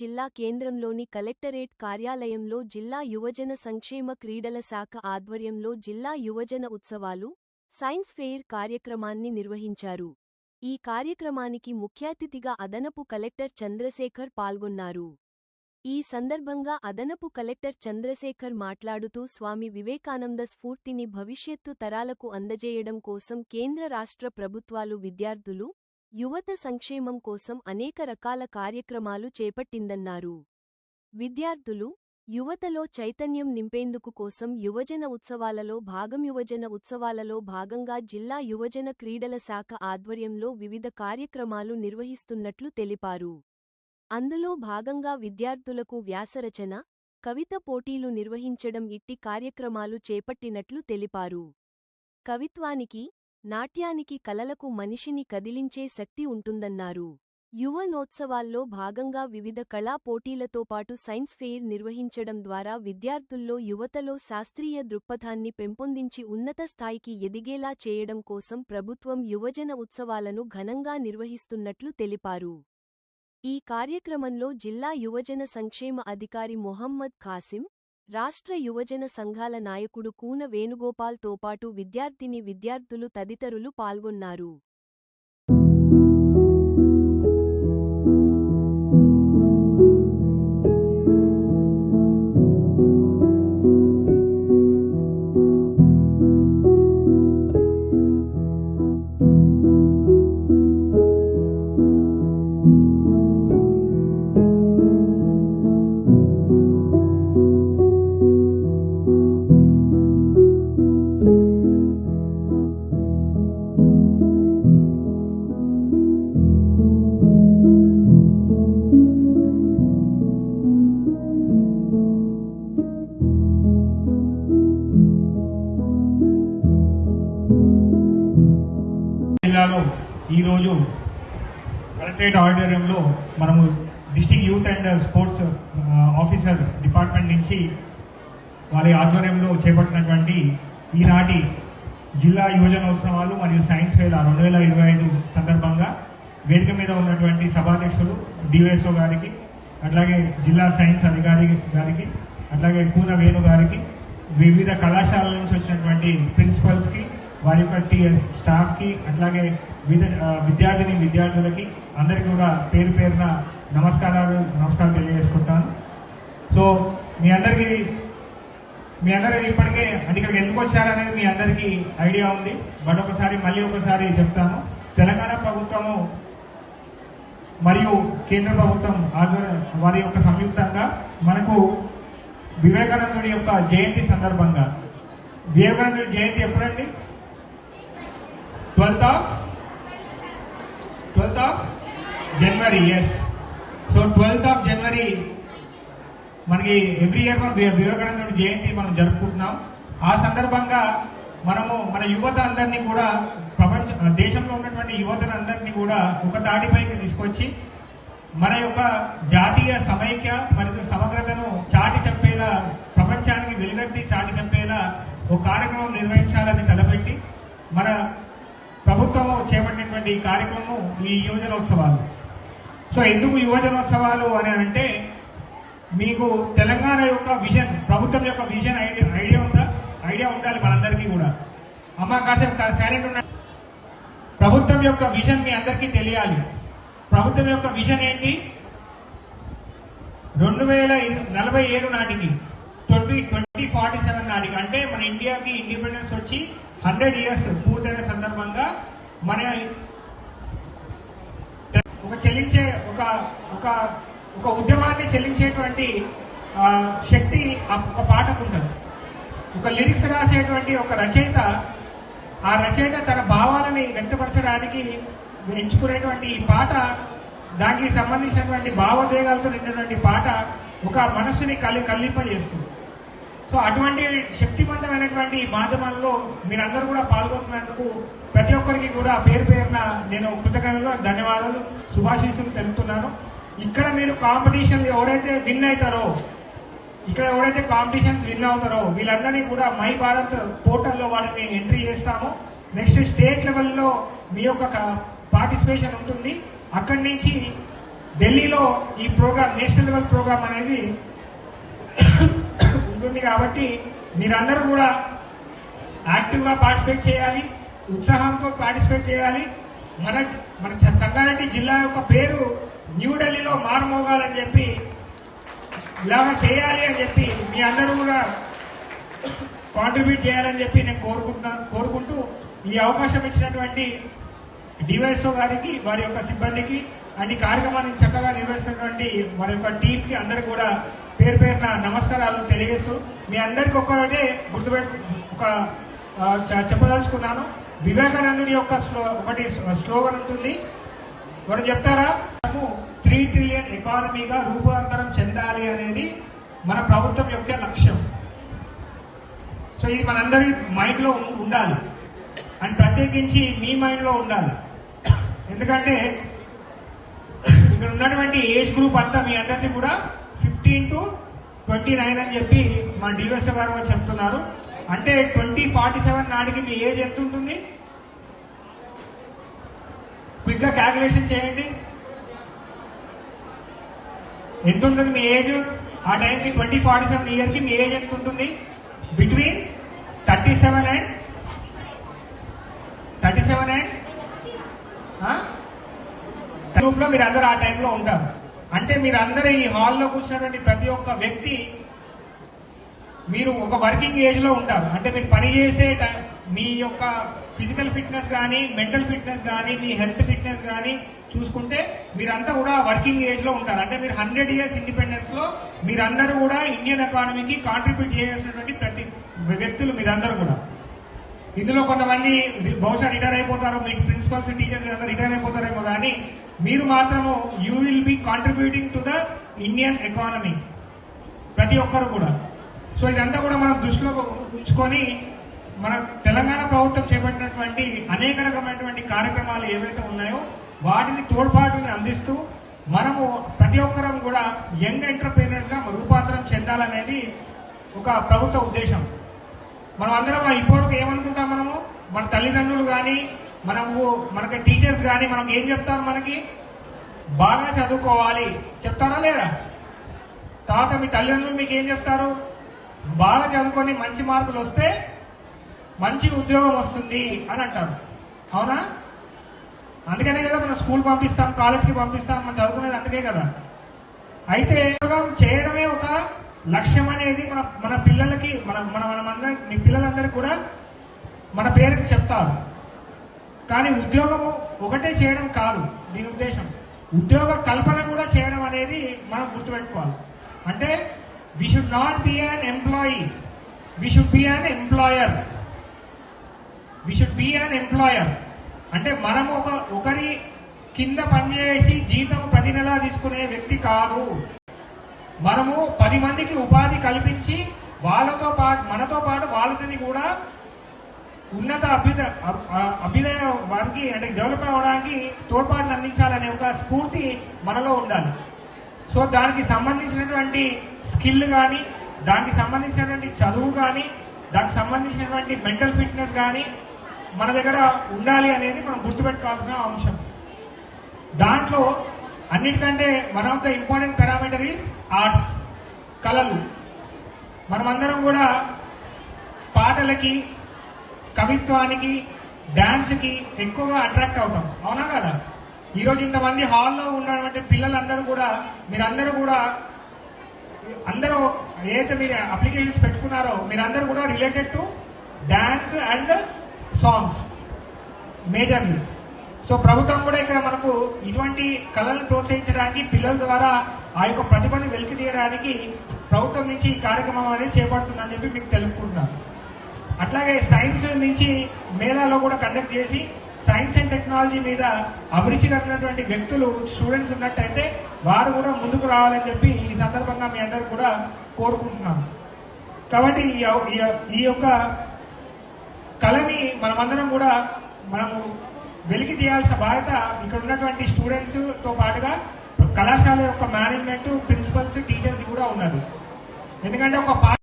జిల్లా కేంద్రంలోని కలెక్టరేట్ కార్యాలయంలో జిల్లా యువజన సంక్షేమ క్రీడల శాఖ ఆధ్వర్యంలో జిల్లా యువజన ఉత్సవాలు సైన్స్ ఫెయిర్ కార్యక్రమాన్ని నిర్వహించారు. ఈ కార్యక్రమానికి ముఖ్యాతిథిగా అదనపు కలెక్టర్ చంద్రశేఖర్ పాల్గొన్నారు. ఈ సందర్భంగా అదనపు కలెక్టర్ చంద్రశేఖర్ మాట్లాడుతూ స్వామి వివేకానంద స్ఫూర్తిని భవిష్యత్తు తరాలకు అందజేయడం కోసం కేంద్ర రాష్ట్ర ప్రభుత్వాలు విద్యార్థులు యువత సంక్షేమం కోసం అనేక రకాల కార్యక్రమాలు చేపట్టిందన్నారు. విద్యార్థులు యువతలో చైతన్యం నింపేందుకు కోసం యువజన ఉత్సవాలలో భాగం యువజన ఉత్సవాలలో భాగంగా జిల్లా యువజన క్రీడల శాఖ ఆధ్వర్యంలో వివిధ కార్యక్రమాలు నిర్వహిస్తున్నట్లు తెలిపారు. అందులో భాగంగా విద్యార్థులకు వ్యాసరచన కవిత పోటీలు నిర్వహించడం ఇట్టి కార్యక్రమాలు చేపట్టినట్లు తెలిపారు. కవిత్వానికి నాట్యానికి కలలకు మనిషిని కదిలించే శక్తి ఉంటుందన్నారు. యువనోత్సవాల్లో భాగంగా వివిధ కళా పోటీలతో పాటు సైన్స్ ఫెయిర్ నిర్వహించడం ద్వారా విద్యార్థుల్లో యువతలో శాస్త్రీయ దృక్పథాన్ని పెంపొందించి ఉన్నత స్థాయికి ఎదిగేలా చేయడం కోసం ప్రభుత్వం యువజన ఉత్సవాలను ఘనంగా నిర్వహిస్తున్నట్లు తెలిపారు. ఈ కార్యక్రమంలో జిల్లా యువజన సంక్షేమ అధికారి మొహమ్మద్ ఖాసిం రాష్ట్ర యువజన సంఘాల నాయకుడు కూన వేణుగోపాల్తో పాటు విద్యార్థిని విద్యార్థులు తదితరులు పాల్గొన్నారు. జిల్లాలో ఈరోజు కలెక్టరేట్ ఆడిటోరియంలో మనము district youth and sports officer department నుంచి వారి ఆధ్వర్యంలో చేపట్టినటువంటి ఈనాటి జిల్లా యువజనోత్సవాలు మరియు సైన్స్ ఫెయిర్ రెండు వేల ఇరవై ఐదు సందర్భంగా వేదిక మీద ఉన్నటువంటి సభాధ్యక్షులు డివైఎస్ఓ గారికి అట్లాగే జిల్లా సైన్స్ అధికారి గారికి అట్లాగే కూన వేణు గారికి వివిధ కళాశాలల నుంచి వచ్చినటువంటి ప్రిన్సిపల్స్కి వారి యొక్క టీ స్టాఫ్కి అట్లాగే వివిధ విద్యార్థిని విద్యార్థులకి అందరికీ కూడా పేరు పేరున నమస్కారాలు నమస్కారం తెలియజేసుకుంటాను. సో మీ అందరికీ మీ అందరూ ఇప్పటికే అంటే ఇక్కడికి ఎందుకు వచ్చారనేది మీ అందరికీ ఐడియా ఉంది. బట్ ఒకసారి మళ్ళీ ఒకసారి చెప్తాను. తెలంగాణ ప్రభుత్వము మరియు కేంద్ర ప్రభుత్వం ఆధ్వర్య వారి యొక్క సంయుక్తంగా మనకు వివేకానందుడి యొక్క జయంతి సందర్భంగా. వివేకానందుడి జయంతి ఎప్పుడండి? Twelfth of twelfth of January yes so twelfth of January మనకి ఎవ్రీ ఇయర్ మనం వివేకానందుడి జయంతి మనం జరుపుకుంటున్నాం. ఆ సందర్భంగా మనము మన యువత అందరినీ కూడా ప్రపంచ దేశంలో ఉన్నటువంటి యువతను అందరినీ కూడా ఒక తాటిపైకి తీసుకొచ్చి మన యొక్క జాతీయ సమైక్య మరియు సమగ్రతను చాటి చెప్పేలా ప్రపంచానికి వెలుగెత్తి చాటి చెప్పేలా ఒక కార్యక్రమం నిర్వహించాలని తలపెట్టి మన ప్రభుత్వము చేపట్టినటువంటి ఈ కార్యక్రమం ఈ యువజనోత్సవాలు. సో ఎందుకు యువజనోత్సవాలు అని అంటే మీకు తెలంగాణ యొక్క విజన్ ప్రభుత్వం యొక్క విజన్ ఐడియా ఐడియా ఉందా? ఐడియా ఉండాలి మనందరికీ కూడా. అమ్మ కాసేపు సైలెంట్ ఉన్న ప్రభుత్వం యొక్క విజన్ మీ అందరికీ తెలియాలి. ప్రభుత్వం యొక్క విజన్ ఏంటి? రెండు వేల నలభై ఏడు నాటికి ట్వంటీ ట్వంటీ ఫార్టీ సెవెన్ నాటికి అంటే మన ఇండియాకి ఇండిపెండెన్స్ వచ్చి హండ్రెడ్ ఇయర్స్ పూర్తయిన సందర్భంగా మన ఒక చెల్లించే ఒక ఒక ఒక ఉద్యమాన్ని చెల్లించేటువంటి శక్తి ఆ ఒక పాటకు ఉంటుంది ఒక లిరిక్స్ రాసేటువంటి ఒక రచయిత ఆ రచయిత తన భావాలని వ్యక్తపరచడానికి ఎంచుకునేటువంటి ఈ పాట దానికి సంబంధించినటువంటి భావోద్వేగాలతో నిండినటువంటి పాట ఒక మనస్సుని కలి కల్లింపజేస్తుంది. సో అటువంటి శక్తివంతమైనటువంటి మాధ్యమాల్లో మీరందరూ కూడా పాల్గొతున్నందుకు ప్రతి ఒక్కరికి కూడా పేరు పేరున నేను కృతజ్ఞతలు ధన్యవాదాలు శుభాశీస్సులు తెలుపుతున్నాను. ఇక్కడ మీరు కాంపిటీషన్ ఎవరైతే విన్ అవుతారో ఇక్కడ ఎవరైతే కాంపిటీషన్స్ విన్ అవుతారో వీళ్ళందరినీ కూడా మై భారత్ పోర్టల్లో వాటిని ఎంట్రీ చేస్తాము. నెక్స్ట్ స్టేట్ లెవెల్లో మీ యొక్క పార్టిసిపేషన్ ఉంటుంది. అక్కడి నుంచి ఢిల్లీలో ఈ ప్రోగ్రామ్ నేషనల్ లెవెల్ ప్రోగ్రామ్ అనేది ఉంటుంది కాబట్టి మీరందరూ కూడా యాక్టివ్గా పార్టిసిపేట్ చేయాలి ఉత్సాహంతో పార్టిసిపేట్ చేయాలి. మన మన సంగారెడ్డి జిల్లా యొక్క పేరు న్యూఢిల్లీలో మారుమోగాలని చెప్పి ఇలాగ చేయాలి అని చెప్పి మీ అందరూ కూడా కాంట్రిబ్యూట్ చేయాలని చెప్పి నేను కోరుకుంటున్నా కోరుకుంటూ ఈ అవకాశం ఇచ్చినటువంటి డివైఎస్ఓ గారికి వారి యొక్క సిబ్బందికి అండ్ ఈ కార్యక్రమాన్ని చక్కగా నిర్వహిస్తున్నటువంటి వారి యొక్క టీంకి అందరూ కూడా పేరు పేరున నమస్కారాలు తెలియజేస్తూ మీ అందరికి ఒక్కటే గుర్తుపెట్టు ఒక చెప్పదలుచుకున్నాను. వివేకానందుడి యొక్క స్లో ఒకటి స్లోగన్ ఉంటుంది. ఎవరు చెప్తారా? త్రీ ట్రిలియన్ ఎకానమీగా రూపాంతరం చెందాలి అనేది మన ప్రభుత్వం యొక్క లక్ష్యం. సో ఇది మనందరి మైండ్లో ఉండాలి. అండ్ ప్రత్యేకించి మీ మైండ్లో ఉండాలి. ఎందుకంటే ఇక్కడ ఉన్నటువంటి ఏజ్ గ్రూప్ అంతా మీ అందరిది కూడా ఫిఫ్టీన్ ట్వంటీ నైన్ అని చెప్పి మా డివైఎస్ గారు చెప్తున్నారు. అంటే ట్వంటీ ఫార్టీ సెవెన్ నాటికి మీ ఏజ్ ఎంత ఉంటుంది? క్విక్గా క్యాల్కులేషన్ చేయండి. ఎంత ఉంటుంది మీ ఏజ్? ఆ టైంకి ట్వంటీ ఫార్టీ సెవెన్ ఇయర్కి మీ ఏజ్ ఎంత ఉంటుంది? Between thirty seven and thirty seven and గ్రూప్లో మీరు అందరూ ఆ టైంలో ఉంటారు. అంటే మీరు అందరూ ఈ హాల్లో కూర్చున్నటువంటి ప్రతి ఒక్క వ్యక్తి మీరు ఒక వర్కింగ్ ఏజ్లో ఉంటారు. అంటే మీరు పని చేసే టై- మీ యొక్క ఫిజికల్ ఫిట్నెస్ కానీ మెంటల్ ఫిట్నెస్ కానీ మీ హెల్త్ ఫిట్నెస్ కానీ చూసుకుంటే మీరంతా కూడా వర్కింగ్ ఏజ్లో ఉంటారు. అంటే మీరు హండ్రెడ్ ఇయర్స్ ఇండిపెండెన్స్లో మీరందరూ కూడా ఇండియన్ ఎకానమీకి కాంట్రిబ్యూట్ చేయాల్సినటువంటి ప్రతి వ్యక్తులు మీరందరూ కూడా. ఇందులో కొంతమంది బహుశా రిటైర్ అయిపోతారు మీ ప్రిన్సిపల్స్ టీచర్స్ అందరూ రిటైర్ అయిపోతారేమో కానీ మీరు మాత్రము you will be contributing to the Indian economy ప్రతి ఒక్కరు కూడా. సో ఇదంతా కూడా మనం దృష్టిలో ఉంచుకొని మన తెలంగాణ ప్రభుత్వం చేపట్టినటువంటి అనేక రకమైనటువంటి కార్యక్రమాలు ఏవైతే ఉన్నాయో వాటిని తోడ్పాటుని అందిస్తూ మనము ప్రతి ఒక్కరం కూడా యంగ్ ఎంటర్ప్రీనర్స్గా రూపాంతరం చెందాలనేది ఒక ప్రభుత్వ ఉద్దేశం. మనం అందరం ఇప్పటివరకు ఏమనుకుంటాం మనము? మన తల్లిదండ్రులు కానీ మనము మనకి టీచర్స్ కానీ మనం ఏం చెప్తారు మనకి? బాగా చదువుకోవాలి. చెప్తారా లేదా? తర్వాత మీ తల్లిదండ్రులు మీకు ఏం చెప్తారు? బాగా చదువుకొని మంచి మార్కులు వస్తే మంచి ఉద్యోగం వస్తుంది అని అంటారు. అవునా? అందుకనే కదా మనం స్కూల్ పంపిస్తాం కాలేజ్కి పంపిస్తాం మనం చదువుకునేది అందుకే కదా. అయితే ఉద్యోగం చేయడమే ఒక లక్ష్యం అనేది మన మన పిల్లలకి మన మన మనమందరి మీ పిల్లలందరికీ కూడా మన పేరుకి చెప్తారు. కానీ ఉద్యోగము ఒకటే చేయడం కాదు దీని ఉద్దేశం. ఉద్యోగ కల్పన కూడా చేయడం అనేది మనం గుర్తుపెట్టుకోవాలి. అంటే we should not be an employee we should be an employer we should be an employer అంటే మనం ఒక ఒకరి కింద పనిచేసి జీతం ప్రతి నెల తీసుకునే వ్యక్తి కాదు. మనము పది మందికి ఉపాధి కల్పించి వాళ్ళతో పాటు మనతో పాటు వాళ్ళని కూడా ఉన్నత అభ్యుద అబ్- అభ్యుదయ వారికి అంటే డెవలప్ అవ్వడానికి తోడ్పాటును అందించాలనే ఒక స్ఫూర్తి మనలో ఉండాలి. సో దానికి సంబంధించినటువంటి స్కిల్ కానీ దానికి సంబంధించినటువంటి చదువు కానీ దానికి సంబంధించినటువంటి మెంటల్ ఫిట్నెస్ కానీ మన దగ్గర ఉండాలి అనేది మనం గుర్తుపెట్టుకోవాల్సిన అంశం. దాంట్లో అన్నిటికంటే one of the important parameter is arts కళలు. మనమందరం కూడా పాటలకి కవిత్వానికి డ్యాన్స్కి ఎక్కువగా అట్రాక్ట్ అవుతాం. అవునా కదా? ఈరోజు ఇంతమంది హాల్లో ఉన్నటువంటి పిల్లలందరూ కూడా మీరందరూ కూడా అందరూ ఏదైతే మీరు అప్లికేషన్స్ పెట్టుకున్నారో మీరందరూ కూడా related to dance and songs majorly. So ప్రభుత్వం కూడా ఇక్కడ మనకు ఇటువంటి కళలను ప్రోత్సహించడానికి పిల్లల ద్వారా ఆ యొక్క ప్రతిభను వెలికి తీయడానికి ప్రభుత్వం నుంచి ఈ కార్యక్రమం అనేది చేపడుతుందని చెప్పి మీకు తెలుపుకుంటున్నాను. అట్లాగే సైన్స్ నుంచి మేళాలో కూడా కండక్ట్ చేసి సైన్స్ అండ్ టెక్నాలజీ మీద అభిరుచి కలిగినటువంటి వ్యక్తులు స్టూడెంట్స్ ఉన్నట్టయితే వారు కూడా ముందుకు రావాలని చెప్పి ఈ సందర్భంగా మీ అందరూ కూడా కోరుకుంటున్నాను కాబట్టి ఈ ఈ యొక్క- ఈ యొక్క కళని మనమందరం కూడా మనము వెలికి తీయాల్సిన బాధ్యత ఇక్కడ ఉన్నటువంటి స్టూడెంట్స్తో పాటుగా కళాశాల యొక్క మేనేజ్మెంట్ ప్రిన్సిపల్స్ టీచర్స్ కూడా ఉన్నారు ఎందుకంటే ఒక పా-